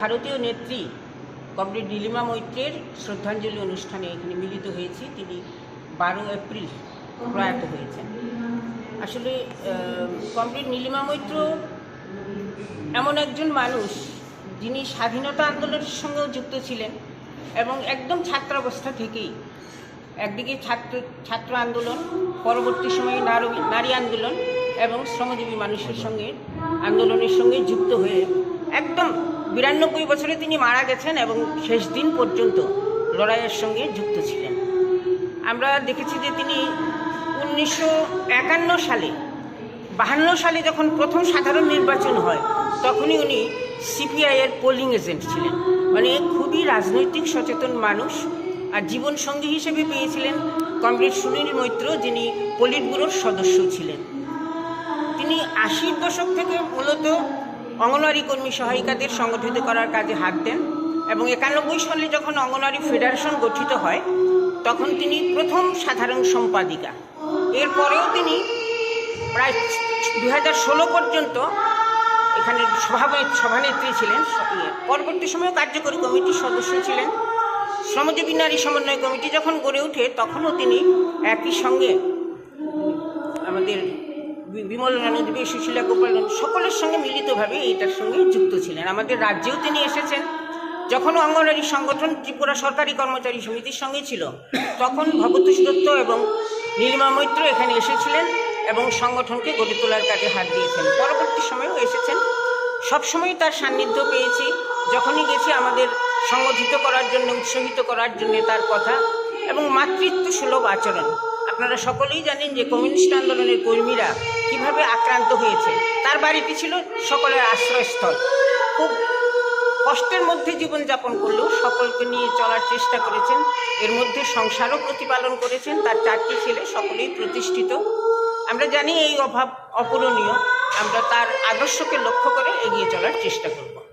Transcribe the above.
ভারতীয় নেত্রী কমরেড নীলিমা মৈত্রের শ্রদ্ধাঞ্জলি অনুষ্ঠানে এখানে মিলিত হয়েছি। তিনি বারো এপ্রিল প্রয়াত হয়েছেন। আসলে কমরেড নীলিমা মৈত্র এমন একজন মানুষ যিনি স্বাধীনতা আন্দোলনের সঙ্গেও যুক্ত ছিলেন এবং একদম ছাত্রাবস্থা থেকেই একদিকে ছাত্র ছাত্র আন্দোলন, পরবর্তী সময়ে নারী নারী আন্দোলন এবং শ্রমজীবী মানুষের সঙ্গে, আন্দোলনের সঙ্গে যুক্ত হয়ে একদম বিরানব্বই বছরে তিনি মারা গেছেন এবং শেষ দিন পর্যন্ত লড়াইয়ের সঙ্গে যুক্ত ছিলেন। আমরা দেখেছি যে তিনি উনিশশো একান্ন সালে, বাহান্ন সালে যখন প্রথম সাধারণ নির্বাচন হয়, তখনই উনি সিপিআইয়ের পোলিং এজেন্ট ছিলেন। মানে খুবই রাজনৈতিক সচেতন মানুষ আর জীবন সঙ্গী হিসেবে পেয়েছিলেন কমরেড সুনীল মৈত্র, যিনি পলিট সদস্য ছিলেন। তিনি আশির দশক থেকে মূলত অঙ্গনওয়াড়ি কর্মী সহায়িকাদের সংগঠিত করার কাজে হাত দেন এবং একানব্বই সালে যখন অঙ্গনওয়াড়ি ফেডারেশন গঠিত হয়, তখন তিনি প্রথম সাধারণ সম্পাদিকা। এরপরেও তিনি প্রায় দু ষোলো পর্যন্ত এখানে সভাপতি সভানেত্রী ছিলেন। পরবর্তী সময়ে কার্যকরী কমিটির সদস্য ছিলেন। শ্রমজীবী নারী সমন্বয় কমিটি যখন গড়ে ওঠে, তখনও তিনি একই সঙ্গে আমাদের বিমল রানদীবী সুশীলা গোপাল সকলের সঙ্গে মিলিতভাবে এইটার সঙ্গে যুক্ত ছিলেন। আমাদের রাজ্যেও তিনি এসেছেন। যখন অঙ্গনওয়াড়ি সংগঠন ত্রিপুরা সরকারি কর্মচারী সমিতির সঙ্গে ছিল, তখন ভগতোষ দত্ত এবং নীলিমা মৈত্র এখানে এসেছিলেন এবং সংগঠনকে গড়ে তোলার কাজে হাত দিয়েছেন। পরবর্তী সময়েও এসেছেন। সবসময় তার সান্নিধ্য পেয়েছি। যখনই গেছি আমাদের সংগঠিত করার জন্য, উৎসাহিত করার জন্য তার কথা এবং মাতৃত্ব সুলভ আচরণ। আপনারা সকলেই জানেন যে কমিউনিস্ট আন্দোলনের কর্মীরা কীভাবে আক্রান্ত হয়েছে, তার বাড়িটি ছিল সকলের আশ্রয়স্থল। খুব কষ্টের মধ্যে জীবনযাপন করলেও সকলকে নিয়ে চলার চেষ্টা করেছেন। এর মধ্যে সংসারও প্রতিপালন করেছেন, তার চারটি ছেলে সকলেই প্রতিষ্ঠিত। আমরা জানি এই অভাব অপূরণীয়, আমরা তার আদর্শকে লক্ষ্য করে এগিয়ে চলার চেষ্টা করব।